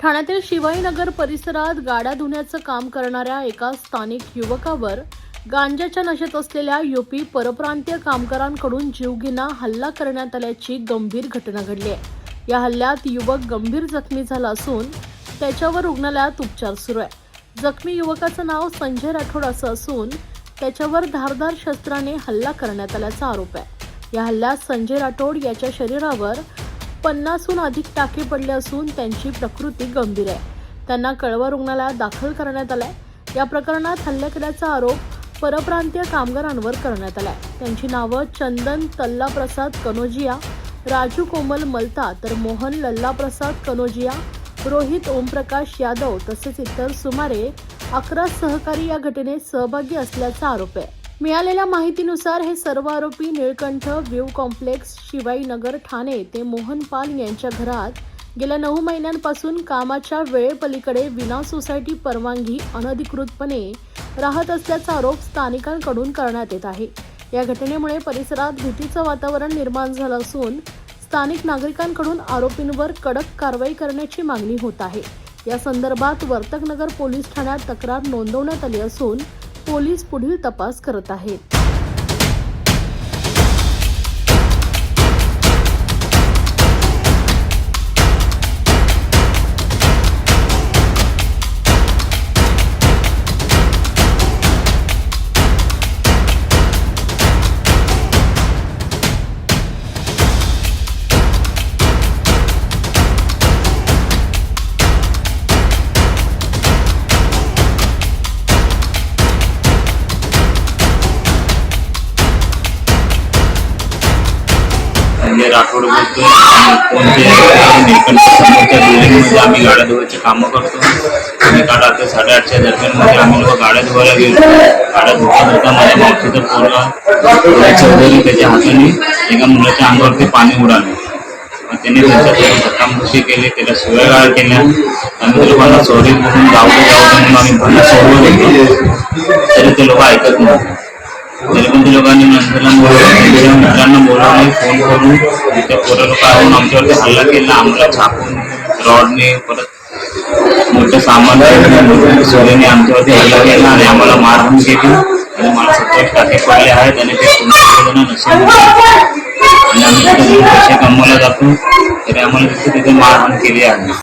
ठाण्यातील शिवाईनगर परिसरात गाड्या धुण्याचं काम करणाऱ्या एका स्थानिक युवकावर गांजाच्या नशेत असलेल्या युपी परप्रांतीय कामगारांकडून जीवघेणा हल्ला करण्यात आल्याची गंभीर घटना घडली आहे. या हल्ल्यात युवक गंभीर जखमी झाला असून त्याच्यावर रुग्णालयात उपचार सुरू आहे. जखमी युवकाचं नाव संजय राठोड असं असून त्याच्यावर धारदार शस्त्राने हल्ला करण्यात आल्याचा आरोप आहे. या हल्ल्यात संजय राठोड याच्या शरीरावर पन्नासहून अधिक टाके पडले असून त्यांची प्रकृती गंभीर आहे. त्यांना कळवा रुग्णालयात दाखल करण्यात आलाय. या प्रकरणात हल्ला केल्याचा आरोप परप्रांतीय कामगारांवर करण्यात आलाय. त्यांची नावं चंदन तल्लाप्रसाद कनोजिया राजू कोमल मलता तर मोहन लल्लाप्रसाद कनोजिया रोहित ओमप्रकाश यादव तसेच इतर सुमारे अकरा सहकारी या घटनेत सहभागी असल्याचा आरोप आहे. मिळालेल्या माहितीनुसार हे सर्व आरोपी निळकंठ व्ह्यू कॉम्प्लेक्स शिवाईनगर ठाणे ते मोहन पाल यांच्या घरात गेल्या नऊ महिन्यांपासून कामाच्या वेळेपलीकडे विना सोसायटी परवानगी अनधिकृतपणे राहत असल्याचा आरोप स्थानिकांकडून करण्यात येत आहे. या घटनेमुळे परिसरात भीतीचं वातावरण निर्माण झालं असून स्थानिक नागरिकांकडून आरोपींवर कडक कारवाई करण्याची मागणी होत आहे. या संदर्भात वर्तकनगर पोलीस ठाण्यात तक्रार नोंदवण्यात आली असून पोलीस पुढील तपास करत आहेत. संजय राठोड बोलतोय. कोणते समोरच्या बिल्डिंगमध्ये आम्ही गाड्या धुवायचे कामं करतो. आणि काल रात्री साडेआठच्या दरम्यानमध्ये आम्ही लोक गाड्या धुवायला गेलो. गाड्या धुता धुता माझ्या मावशीचा पोरगा चौधरी त्याच्या हाताने एका मुलाच्या अंगावरती पाणी उडाले. मग त्यांनी त्याच्यासोबत धक्कामुक्की केली त्याला शिवाय केल्या. आम्ही लोकांना सॉरी म्हणून गावतो गावतो जाऊ म्हणून आम्ही भरलं सोडवत होतो तरी ते लोक ऐकत नव्हते. तरी पण ते लोकांनी नंतर आम्ही फोन करून त्या पोरं लोक येऊन आमच्यावरती हल्ला केला आम्हाला छापून रॉडने परत मोठं सामान सोन्याने आमच्यावरती हल्ला केला आणि आम्हाला मारहाण केली. आणि मला सत्तर टाके पडले आहेत आणि ते पुन्हा नसेल आणि आम्ही तिथे पैसे कमवायला जातो. तरी आम्हाला तिथे तिथे मारहाण केली आहे.